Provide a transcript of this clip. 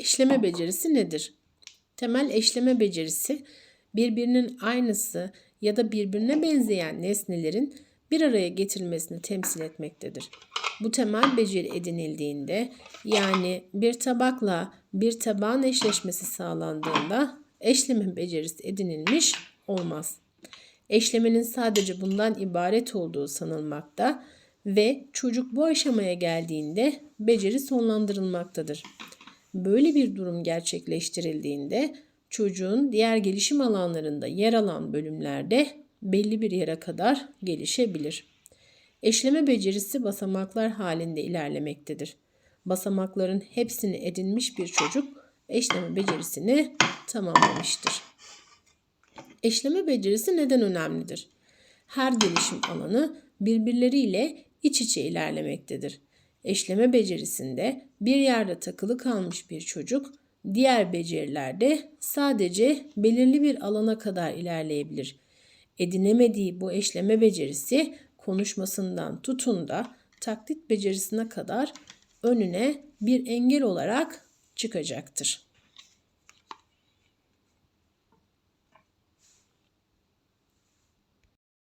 Eşleme becerisi nedir? Temel eşleme becerisi birbirinin aynısı ya da birbirine benzeyen nesnelerin bir araya getirilmesini temsil etmektedir. Bu temel beceri edinildiğinde yani bir tabakla bir tabağın eşleşmesi sağlandığında eşleme becerisi edinilmiş olmaz. Eşlemenin sadece bundan ibaret olduğu sanılmakta ve çocuk bu aşamaya geldiğinde beceri sonlandırılmaktadır. Böyle bir durum gerçekleştirildiğinde çocuğun diğer gelişim alanlarında yer alan bölümlerde belli bir yere kadar gelişebilir. Eşleme becerisi basamaklar halinde ilerlemektedir. Basamakların hepsini edinmiş bir çocuk eşleme becerisini tamamlamıştır. Eşleme becerisi neden önemlidir? Her gelişim alanı birbirleriyle iç içe ilerlemektedir. Eşleme becerisinde bir yerde takılı kalmış bir çocuk diğer becerilerde sadece belirli bir alana kadar ilerleyebilir. Edinemediği bu eşleme becerisi konuşmasından tutun da taklit becerisine kadar önüne bir engel olarak çıkacaktır.